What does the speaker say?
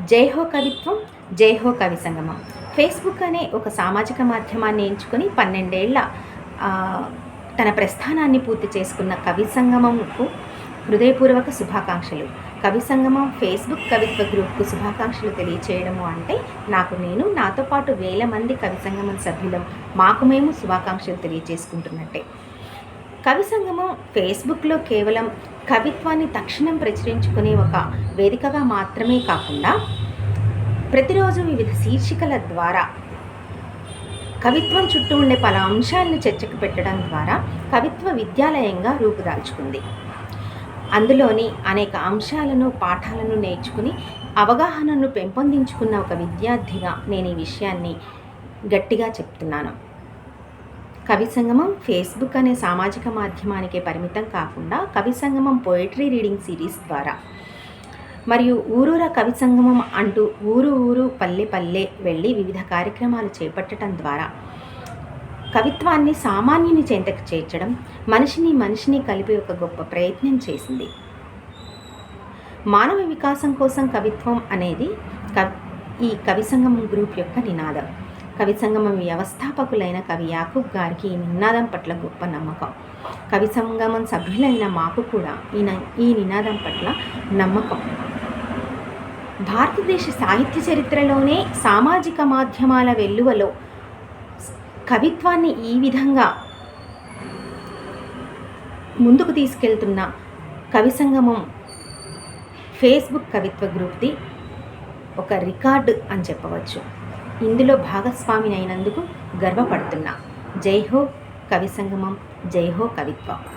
జై హో కవిత్వం జై హో కవి సంగమం. ఫేస్బుక్ అనే ఒక సామాజిక మాధ్యమాన్ని ఎంచుకొని పన్నెండేళ్ళ తన ప్రస్థానాన్ని పూర్తి చేసుకున్న కవి సంగమంకు హృదయపూర్వక శుభాకాంక్షలు. కవి సంగమం ఫేస్బుక్ కవిత్వ గ్రూప్కు శుభాకాంక్షలు తెలియచేయడము అంటే నాకు నేను నాతో పాటు వేల మంది కవి సంగమం సభ్యులం మాకు మేము శుభాకాంక్షలు తెలియజేసుకుంటున్నట్టే కవి సంగమం ఫేస్బుక్లో కేవలం కవిత్వాన్ని తక్షణం ప్రచురించుకునే ఒక వేదికగా మాత్రమే కాకుండా ప్రతిరోజు వివిధ శీర్షికల ద్వారా కవిత్వం చుట్టూ ఉండే పలు అంశాలను చర్చకు పెట్టడం ద్వారా కవిత్వ విద్యాలయంగా రూపుదాల్చుకుంది. అందులోని అనేక అంశాలను పాఠాలను నేర్చుకుని అవగాహనను పెంపొందించుకున్న ఒక విద్యార్థిగా నేను ఈ విషయాన్ని గట్టిగా చెప్తున్నాను. కవి సంగమం ఫేస్బుక్ అనే సామాజిక మాధ్యమానికే పరిమితం కాకుండా కవి సంగమం పోయిటరీ రీడింగ్ సిరీస్ ద్వారా. మరియు ఊరూర కవి సంగమం అంటూ ఊరు ఊరు పల్లె పల్లె వెళ్ళి వివిధ కార్యక్రమాలు చేపట్టడం ద్వారా కవిత్వాన్ని సామాన్యుని చెంతకు చేర్చడం మనిషిని మనిషిని కలిపి ఒక గొప్ప ప్రయత్నం చేసింది. మానవ వికాసం కోసం కవిత్వం అనేది కవి ఈ కవి సంగమం గ్రూప్ యొక్క నినాదం. కవి సంగమం వ్యవస్థాపకులైన కవి యాకూబ్ గారికి ఈ నినాదం పట్ల గొప్ప నమ్మకం. కవి సంగమం సభ్యులైన మాకు కూడా ఈ ఈ నినాదం పట్ల నమ్మకం. భారతదేశ సాహిత్య చరిత్రలోనే సామాజిక మాధ్యమాల వెల్లువలో కవిత్వాన్ని ఈ విధంగా ముందుకు తీసుకెళ్తున్న కవి సంగమం ఫేస్బుక్ కవిత్వ గ్రూప్ది ఒక రికార్డు అని చెప్పవచ్చు. ఇందులో భాగస్వామిని అయినందుకు గర్వపడుతున్నా. జై హో కవి సంగమం జై హో కవిత్వం.